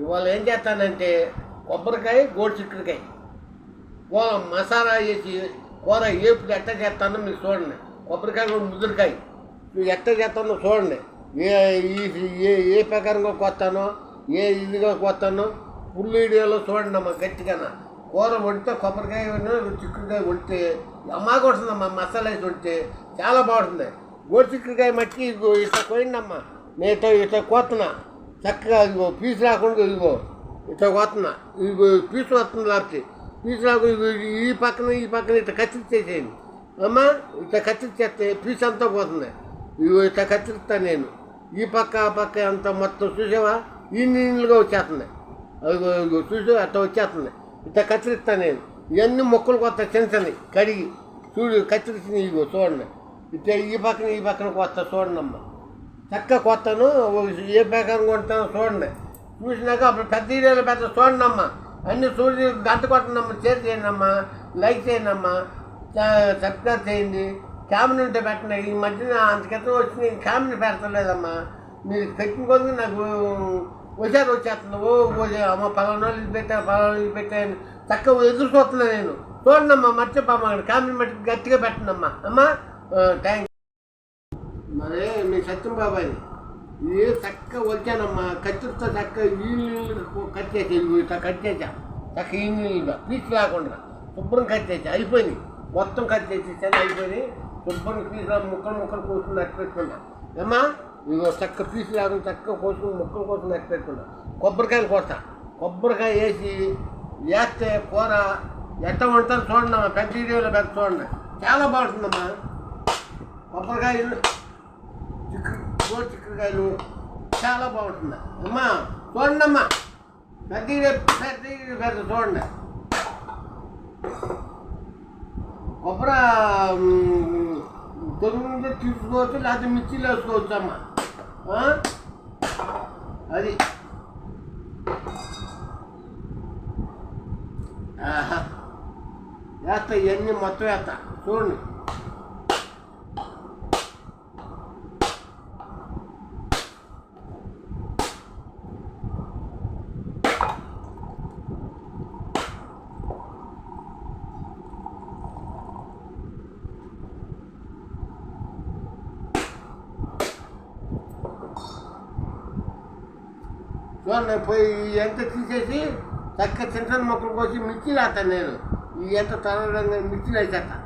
ఇవాళ ఏం చేస్తానంటే కొబ్బరికాయ గోడు చిక్కుడుకాయ. కూర మసాలా వేసి కూర ఏపుడు ఎట్ట చేస్తానో మీరు చూడండి. కొబ్బరికాయ కూడా ముదురుకాయ. నువ్వు ఎట్ట చేస్తానో చూడండి. ఏ ఏ ఏ ప్రకారంగా కొత్తానో ఏ ఇదిగా కొత్తానో ఫుల్ వీడియోలో చూడండి అమ్మా గట్టిగా. కూర వండితే కొబ్బరికాయ చిక్కుడుకాయ వండితే అమ్మా వస్తుందమ్మా మసాలా వేసి వండితే చాలా బాగుంటుంది. గోడు చిక్కుడుకాయ మట్టి ఇట్లా పోయిందమ్మా నేను ఇట్లా కోతున్నా చక్కగా ఇదిగో పీసు రాకుండా ఇదిగో ఇట్లా పోతున్నా ఇదిగో పీసు వస్తుంది లేకపోతే పీసు రాకుండా ఈ పక్కన ఈ పక్కన ఇట్లా కత్తిరిచేసేయండి అమ్మా ఇట్లా కత్తిరిచేస్తే పీసు అంతా పోతుంది. ఇదిగో ఇట్లా కత్తిరిస్తాను నేను. ఈ పక్క ఆ పక్క అంతా మొత్తం చూసావా? ఈ నీళ్ళుగా వచ్చేస్తుంది అదిగో ఇదిగో చూసావు? అట్లా వచ్చేస్తుంది ఇట్లా కత్తిరిస్తాను నేను. ఇవన్నీ మొక్కలు కొత్త చిన్న చిన్నవి. కడిగి. చూడు కత్తిరించి ఇదిగో చూడండి. ఇట్లా ఈ పక్కన ఈ పక్కన కొత్త చూడండి అమ్మా చక్క కొత్తను ఏ ప్రకారం కొంటాను చూడండి. చూసినాక అప్పుడు పెద్ద ఏరియాలో పెద్ద చూడండి అమ్మా అన్ని చూసి గంట కొట్టండి అమ్మా షేర్ చేయండి అమ్మా లైక్ చేయండి అమ్మా సబ్స్క్రైబ్ చేయండి. క్యామెరా ఉంటే పెట్టండి. ఈ మధ్యన అంత క్రితం వచ్చి నేను క్యామెరా పెడతలేదమ్మా. మీరు పెట్టిన కొద్ది నాకు వచ్చారు వచ్చేస్తుంది. ఓ అమ్మ పలానా ఇది పెట్టాను పలానా ఇది పెట్టాను చక్కగా ఎదురు చూస్తున్నా నేను. చూడండి అమ్మా మర్చిపోమ్మా క్యామెరా మట్టి గట్టిగా పెట్టండి అమ్మా అమ్మా థ్యాంక్ మరి మీ సత్యం బాబాయ్. ఏ చక్క వచ్చానమ్మా కత్తిరితో చక్క ఈ నీళ్ళు కట్టేసి ఇదిగో ఇట్లా కట్టేసా. చక్క ఈ నీళ్ళు పీచు లేకుండా శుభ్రం కట్టేసి. అయిపోయినాయి మొత్తం కట్టేసి చేసేసాను అయిపోయినాయి శుభ్రం పీసులా ముక్కలు ముక్కలు కోసుకుని అట్టు ఏమ్మా? ఇదిగో చక్క పీసు లేకుండా చక్క కోసుకుని ముక్కలు కోసుకుని అట్టు కొబ్బరికాయలు కోస్తా. కొబ్బరికాయ వేసి వేస్తే కూర ఎట్ట వండుతాను చూడండి అమ్మా పెద్ద వీడియోలో పెద్ద చూడండి. చాలా బాగుంటుందమ్మా. కొబ్బరికాయలు చిక్కుడు చాలా బాగుంటుంది. అమ్మా చూడండి అమ్మా పెద్ద పెద్ద పెద్ద చూడండి. కొబ్బరి తొమ్మిది తీసుకోవచ్చు లేకపోతే మిర్చిలు వేసుకోవచ్చు అమ్మా. అది. ఆహా. వేస్తా ఇవన్నీ మొత్తం వేస్తా. చూడండి. చూడండి పోయి ఎంత తీసేసి చక్క చిన్న చిన్న మొక్కలు కోసి మిర్చిలు వేస్తాను నేను. ఈ ఎంత తరగంగా మిర్చిలు వేసేస్తాను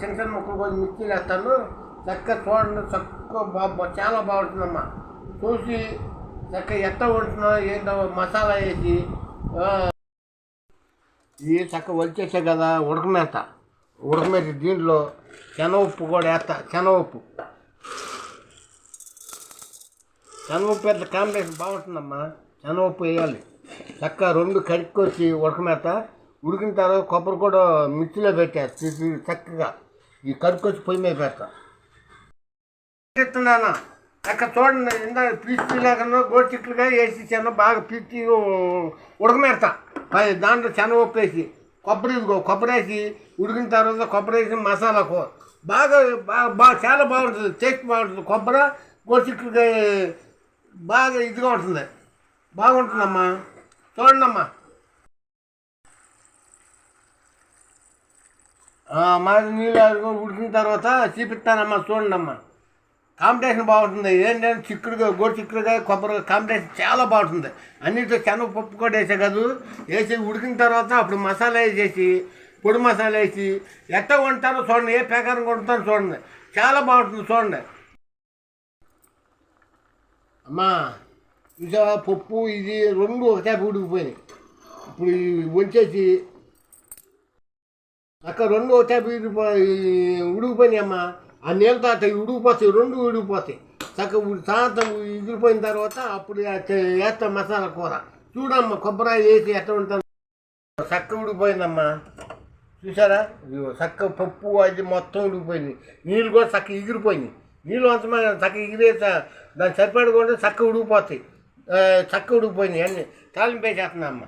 చిన్న చిన్న మొక్కలు కోసి మిర్చిలు వేస్తాను చక్క చూడండి చక్క బా చాలా బాగుంటుందమ్మా. చూసి చక్క ఎత్త వండుతున్నా ఏంటో మసాలా వేసి ఆ, ఇది చక్క వచ్చేసా కదా ఉడకమేస్తా ఉడకమేసి దీంట్లో శనగ ఉప్పు కూడా వేస్తా శనగ ఉప్పు. శనగపప్పు పెద్ద కాంబినేషన్ బాగుంటుందమ్మా. శనగపప్పు వేయాలి చక్క రెండు కడుక్కొచ్చి ఉడకమేత ఉడికిన తర్వాత కొబ్బరి కూడా మిక్సీలో పెట్టారు తీసి చక్కగా. ఈ కడుక్కొచ్చి పొయ్యి మీద పెడతా. చెప్తున్నాను అక్కడ చూడండి ఇందాక పీచు లేకుండా వేసి చిన్న బాగా పీచి ఉడకమేస్తా పై దాంట్లో శనగపప్పు వేసి కొబ్బరి ఇదిగో కొబ్బరి వేసి ఉడికిన తర్వాత కొబ్బరి వేసి మసాలాకు బాగా బాగా బాగా చాలా బాగుంటుంది టేస్ట్ బాగుంటుంది. కొబ్బరి గోచిట్లుగా బాగా ఇదిగా ఉంటుంది. బాగుంటుందమ్మా. చూడండమ్మా. మాది నీళ్ళు ఉడికిన తర్వాత చూపిస్తానమ్మా చూడండమ్మా. కాంపిటేషన్ బాగుంటుంది. ఏంటంటే చిక్కుడుగా గోడు చిక్కుడుగా కొబ్బరి కాంపిటేషన్ చాలా బాగుంటుంది. అన్నిటితో శనగపప్పు కూడా వేసే కాదు. వేసి ఉడికిన తర్వాత అప్పుడు మసాలా వేసేసి పొడి మసాలా వేసి ఎట్ట వండుతారో చూడండి ఏ ప్రకారం వండుతారో చూడండి. చాలా బాగుంటుంది చూడండి. అమ్మా చూసావా? పప్పు ఇది రెండు ఒకటే ఉడికిపోయినాయి ఇప్పుడు వచ్చేసి అక్క రెండు ఒకటే ఉడికిపోయి ఉడికిపోయినాయి అమ్మా. ఆ నీళ్ళతో అట్లా ఉడికిపోతాయి రెండు ఉడికిపోతాయి చక్కగా ఉడి- సాయంత్రం ఎగిరిపోయిన తర్వాత అప్పుడు వేస్తాం మసాలా కూర. చూడమ్మా కొబ్బరి వేసి ఎట్లా ఉంటాను చక్క ఉడికిపోయిందమ్మా. చూసారా? చక్క పప్పు అది మొత్తం ఉడికిపోయింది. నీళ్ళు కూడా చక్క ఎగిరిపోయింది నీళ్ళు అంత చక్క ఎగిరే దాన్ని సరిపడకుండా చక్క ఉడికిపోతాయి. చక్క ఉడికిపోయినాయి అన్నీ. తాలింపు వేసేస్తున్నా అమ్మ.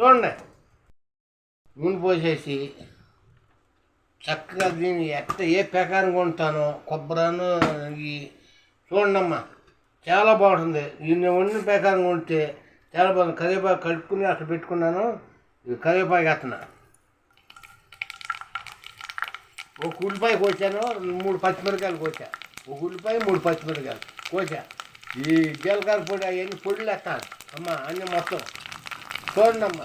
చూడండి. నూనె పోసేసి చక్కగా దీన్ని ఎట్ట ఏ ప్రకారం కొంటానో కొబ్బరాను ఈ చూడండమ్మా చాలా బాగుంటుంది. ఇది వండిన ప్రకారం కొంటే చాలా బాగుంది. కరివేపాకు కలుపుకుని అక్కడ పెట్టుకున్నాను. ఇది కరివేపాకు వేస్తున్నా. ఒక ఉల్లిపాయ కోసాను. మూడు పచ్చిమిరకాయలు కోసా. ఒక ఉల్లిపాయ మూడు పచ్చిమిరకాయలు పోసా ఈ జీలకర్ర పొడి అవన్నీ పొడి లెక్క అమ్మ అన్నీ మొత్తం చూడండి అమ్మ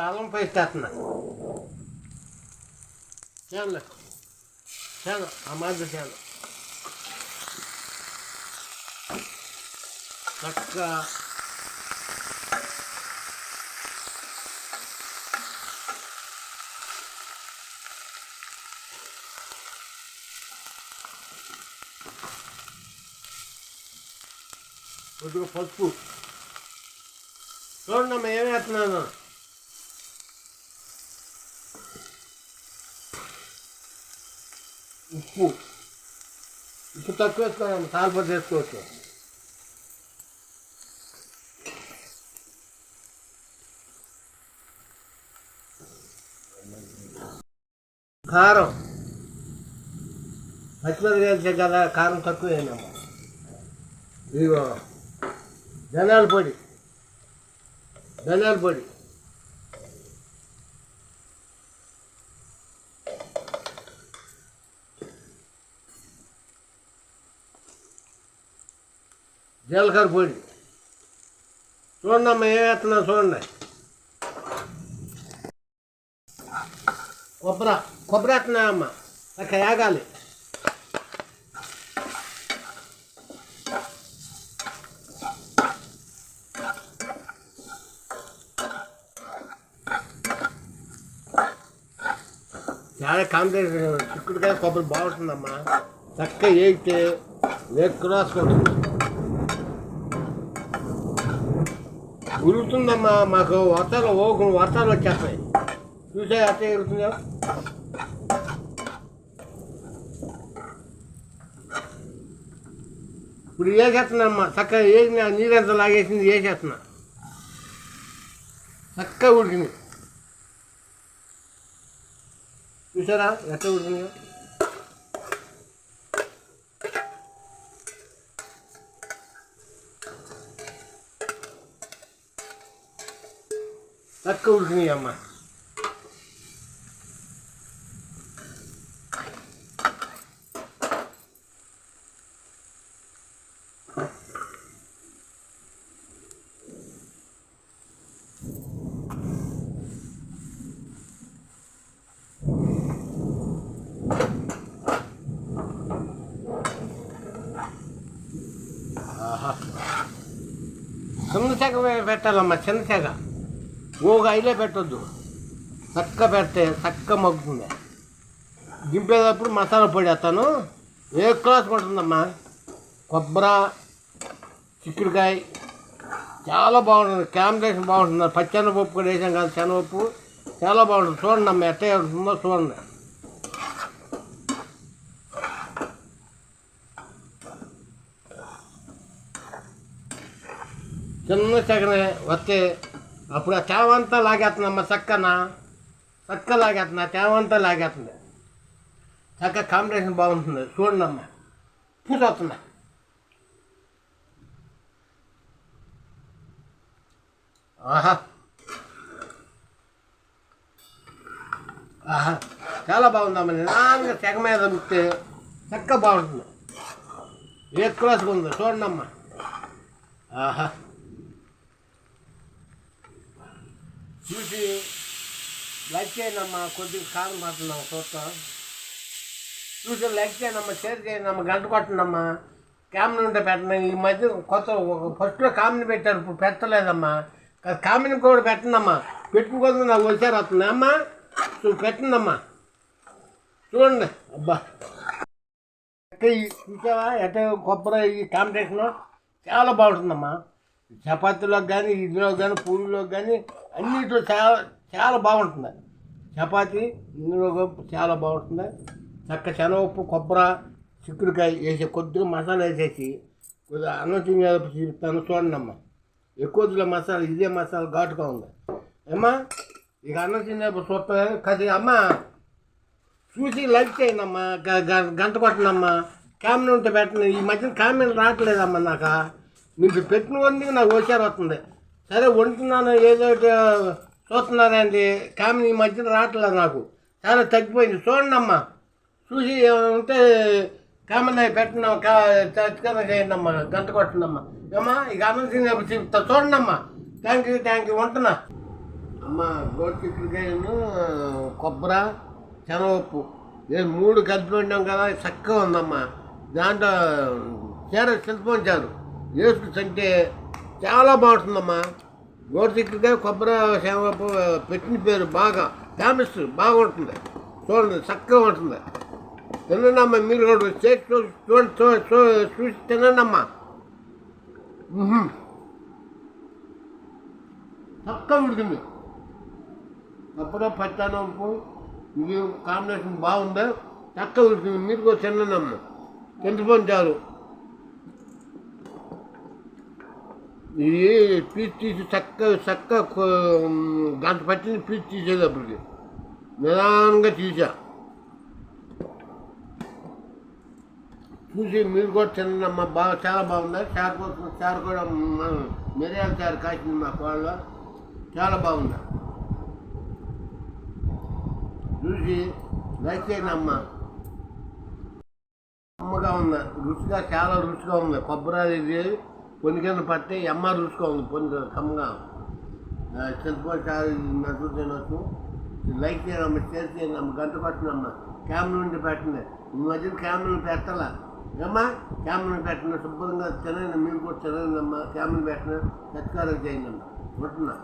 అల్లం పేస్ట్ వేస్తున్నా చాలు చాలు ఆ మాదిరి చాలు చక్కగా కొద్దిగా పసుపు. చూడండి అమ్మ వేస్తున్నాను? ఉప్పు. ఉప్పు తక్కువ వేసుకోవాలి తాలిపతి వేసుకోవచ్చు కారం. పచ్చిమిరకాయలు కదా కారం తక్కువ వేయనమ్మా. ఇదిగో. ధనియాల పొడి ధనియాల పొడి జీలకర్ర పొడి చూడండి అమ్మ ఏం వేస్తున్నా చూడండి కొబ్బరి కొబ్బరి వేస్తున్నా అమ్మ అక్కడ ఆగాలి చాలా కాంబినేషన్ చిక్కుడుకాయ కొబ్బరి బాగుంటుందమ్మా. చక్కగా వేయితే లేకుండా రాసుకుంటుంది ఉరుగుతుందమ్మా మాకు వర్షాలు ఓకు వర్షాలు వచ్చేస్తాయి. చూసే అట్టే ఎగురుతుందో ఇప్పుడు వేసేస్తున్నామ్మా చక్కగా వేసిన నీరంతా లాగేసింది వేసేస్తున్నా. చక్కగా ఉడికింది. చూసారా? ఎట్లా ఉడికినాయో చక్కగా ఉడికినాయి అమ్మ ఆహా చిన్న చెగ పెట్టాలమ్మా చిన్న తెగ. ఓగా అయిలే పెట్టొద్దు. చక్క పెడితే చక్క మగ్గుతుంది. దింపేటప్పుడు మసాలా పొడి వేస్తాను. ఏ క్లాస్ ఉంటుందమ్మా కొబ్బరి చిక్కుడుకాయ. చాలా బాగుంటుంది. కాంబినేషన్ బాగుంటుంది. పచ్చెనపప్పు కూడా వేసాం కదా శనగపప్పు. చాలా బాగుంటుంది. చూడండి అమ్మ ఎట్ట ఉంటుందో చూడండి. చిన్న చెగన వస్తే అప్పుడు ఆ తేవంతా లాగేస్తుందమ్మ చక్కన. చక్క లాగేస్తుంది ఆ తేవంతా లాగేస్తుంది. చక్క కాంబినేషన్ బాగుంటుంది. చూడండి అమ్మ. పూజ ఆహా. ఆహా. చాలా బాగుందమ్మ నిదానంగా తెగ మీద ఉంటే చక్క బాగుంటుంది. ఏ క్లాస్గా ఉందో చూడండి అమ్మ. ఆహా. చూసి లైక్ చేయనమ్మా కొద్దిగా కారం పడుతున్నాం చూస్తాం చూసి లైక్ చేయనమ్మా షేర్ చేయనమ్మా గంట కొట్టండమ్మా కామెన్ ఉంటే పెట్టడం ఈ మధ్య కొత్త ఫస్ట్లో కామెన్ పెట్టారు ఇప్పుడు పెట్టలేదమ్మా కామెన్ కూడా పెట్టండమ్మా పెట్టుకోదు నాకు వచ్చారు వస్తుంది అమ్మా చూ పెట్టిందమ్మా చూడండి అబ్బా ఎక్క చూసావా ఎట్ట కొబ్బరి ఈ కాంబినేషన్ చాలా బాగుంటుందమ్మా చపాతీలోకి కానీ ఇందులో కానీ పూరిలోకి కానీ అన్నిట్లో చాలా చాలా బాగుంటుంది. చపాతీ ఇందులో చాలా బాగుంటుంది. చక్క శనగప్పు కొబ్బరి చిక్కుడుకాయ వేసి కొద్దిగా మసాలా వేసేసి కొద్దిగా అన్నం తినే చూపిస్తాను చూడండి అమ్మ. ఎక్కువ మసాలా ఇదే మసాలా ఘాటుగా ఉంది. అమ్మా ఇక అన్నం తినేప్పుడు చూస్తాను కది అమ్మ చూసి లైక్ చేయండమ్మా గ- గంట కొట్టనమ్మా కామెన్ ఉంటే పెట్టండి. ఈ మధ్యన కామెన్ రావట్లేదమ్మా నాకు. మీకు పెట్టిన వంది నాకు హుషారు వస్తుంది. సరే వండుతున్నాను ఏదో చూస్తున్నారండి చూస్తున్నానండి కామెన్ ఈ మధ్యన రావట్లేదు నాకు. చాలా తగ్గిపోయింది. చూడండి అమ్మా. చూసి ఉంటే కామెన్ అవి పెట్టిన చచ్చికన్నా చేయండి అమ్మా. గంట కొట్టండి అమ్మా. ఇక అన్నం చెప్తా చూడండి అమ్మా. థ్యాంక్ యూ థ్యాంక్ యూ ఉంటున్నా అమ్మ గోడు చిక్కుడుకాయను కొబ్బరి శనగపప్పు. ఏ మూడు కలిపి వండాం కదా చక్కగా ఉందమ్మా. దాంట్లో చీర చారు వేసుకుంటే చాలా బాగుంటుందమ్మా. గోడు కొబ్బరి సేవ పెట్టిన పేరు బాగా ఫేమస్ బాగుంటుంది. చూడండి చక్కగా ఉంటుంది. తినండి మీరు కూడా చేసి చూ చూడండి చూ చూసి తినండమ్మా మ్మ్. చక్కగా ఉడికింది అప్పుడే ఇది కాంబినేషన్ బాగుంది? చక్కగా ఉడికింది మీరు కూడా తిన్నానమ్మ చింతపండు చాలు. ఇది పీస్ తీసి చక్కగా చక్కగా కో- గంట పట్టింది పీస్ తీసేటప్పటికి నిదానంగా తీసా చూసి మీరు కూడా తిన్నమ్మా బాగా చాలా బాగుంది చారు కోసం చారు కూడా మ- మిరియాల చారు కాసింది మా కోళ్ళ చాలా బాగుంది చూసి లైక్ చేయండి అమ్మ అమ్మగా ఉంది రుచిగా చాలా రుచిగా ఉంది కొబ్బరి ఇది పొనికన్న పడితే అమ్మ రుచిగా ఉంది పొనిక కమ్మగా ఆ, చింతపండు తినొచ్చు. లైక్ చేయండి అమ్మ షేర్ చేయండి అమ్మ గంట పట్టినమ్మ క్యామ్ నుండి పెట్టండి. ఈ మధ్యన క్యామ్లను పెట్టాలా? ఏమ్మా? క్యామ్లను పెట్టండి శుభ్రంగా తినండి మీరు కూడా తినండి అమ్మ. పెట్టిన సత్కారం చేయండి అమ్మ. ఉంటున్నా